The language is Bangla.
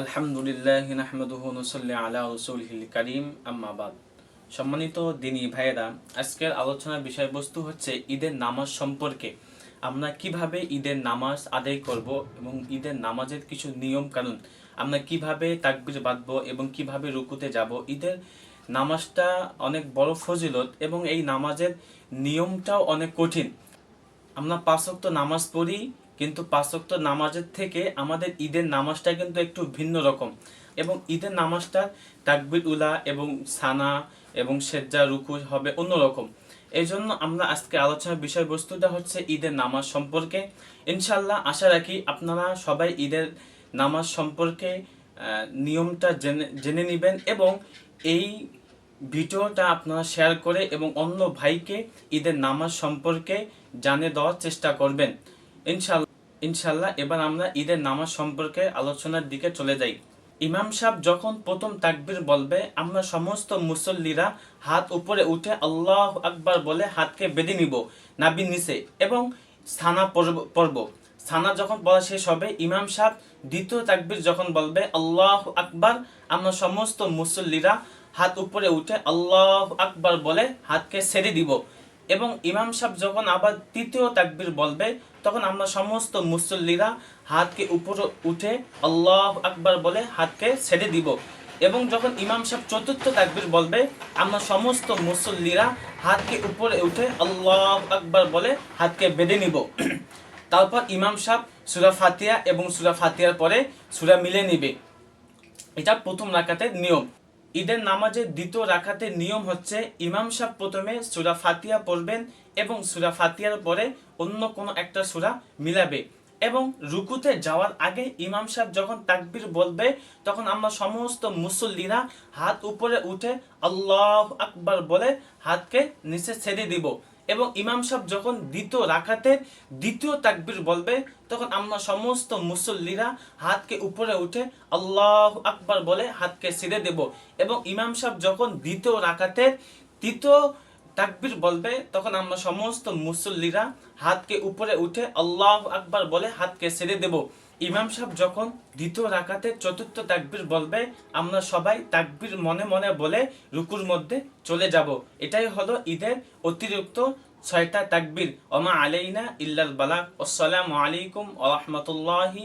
আলহামদুলিল্লাহ নাহমাদুহু নুসাল্লি আলা রাসূলিহিল কারীম, আম্মা বাদ। সম্মানিত দিনী ভাইয়েরা, আজকের আলোচনার বিষয়বস্তু হচ্ছে ঈদের নামাজ সম্পর্কে। আমরা কীভাবে ঈদের নামাজ আদায় করব এবং ঈদের নামাজের কিছু নিয়ম কানুন আমরা কীভাবে তাকবির বাঁধব এবং কীভাবে রুকুতে যাব। ঈদের নামাজটা অনেক বড় ফজিলত এবং এই নামাজের নিয়মটাও অনেক কঠিন। আমরা পাঁচক্ত নামাজ পড়ি কিন্তু পাঁচক্ত নামাজের থেকে আমাদের ঈদের নামাজটা কিন্তু একটু ভিন্ন রকম। এবং ঈদের নামাজটা তাকবির, উলা এবং সানা এবং সেজ্জা রুকু হবে অন্যরকম এই জন্য আমরা আজকে আলোচনার বিষয়বস্তুটা হচ্ছে ঈদের নামাজ সম্পর্কে। ইনশাল্লাহ আশা রাখি আপনারা সবাই ঈদের নামাজ সম্পর্কে নিয়মটা জেনে জেনে নেবেন এবং এই ভিডিওটা আপনারা শেয়ার করে এবং অন্য ভাইকে ঈদের নামাজ সম্পর্কে জানিয়ে দেওয়ার চেষ্টা করবেন। ইনশাল্লাহ ইনশাল্লাহ এবার আমরা ঈদের নামাজ সম্পর্কে আলোচনার দিকে চলে যাই। ইমাম সাহেব যখন প্রথম তাকবির বলবে, আমরা সমস্ত মুসল্লিরা হাত উপরে উঠে আল্লাহ আকবার বলে হাতকে বেঁধে নিব নিচে এবং স্থানা স্থানা যখন বলা শেষ হবে, ইমাম সাহেব দ্বিতীয় তাকবির যখন বলবে, আল্লাহ আকবার, আমরা সমস্ত মুসল্লিরা হাত উপরে উঠে আল্লাহ আকবার বলে হাতকে ছেড়ে দিব। এবং ইমাম সাহেব যখন আবার তৃতীয় তাকবির বলবে, তখন আমরা সমস্ত মুসল্লিরা হাতকে উপরে উঠে আল্লাহ আকবার বলে হাতকে ছেড়ে দিব। এবং যখন ইমাম সাহেব চতুর্থ তাকবির বলবে, আমরা সমস্ত মুসল্লিরা হাতকে উপরে উঠে আল্লাহ আকবার বলে হাতকে বেঁধে নিব। তারপর ইমাম সাহেব সুরা ফাতিয়া এবং সুরা ফাতিয়ার পরে সুরা মিলে নিবে। এটা প্রথম রাকাতের নিয়ম। ঈদের নামাজে দ্বিতীয় রাখাতে নিয়ম হচ্ছে ইমাম সাহেব প্রথমে সুরা ফাতিয়া পড়বেন এবং সুরা ফাতিয়ার পরে অন্য কোনো একটা সুরা মিলাবে এবং রুকুতে যাওয়ার আগে ইমাম সাহেব যখন তাকবির বলবে, তখন আমরা সমস্ত মুসল্লিরা হাত উপরে উঠে আল্লাহ আকবার বলে হাতকে নিচে ছেড়ে দিব। এবং ইমাম সাহেব যখন দ্বিতীয় রাখাতের দ্বিতীয় তাকবির বলবে, তখন আমরা সমস্ত মুসল্লিরা হাতকে উপরে উঠে আল্লাহ আকবার বলে হাতকে ছেড়ে দেব। এবং ইমাম সাহেব যখন দ্বিতীয় রাখাতের তৃতীয় তাকবির বলবে, তখন আমরা সমস্ত মুসল্লিরা হাতকে উপরে উঠে আল্লাহ আকবার বলে হাতকে ছেড়ে দেব। ইমাম সাহেব যখন দ্বিতীয় রাকাতে চতুর্থ তাকবির বলবে, আমরা সবাই তাকবির মনে মনে বলে রুকুর মধ্যে চলে যাব। এটাই হলো ঈদের অতিরিক্ত ছয়টা তাকবির। ওমা আলাইনা ইল্লাল বালাক আসসালামু আলাইকুম ওয়া রাহমাতুল্লাহি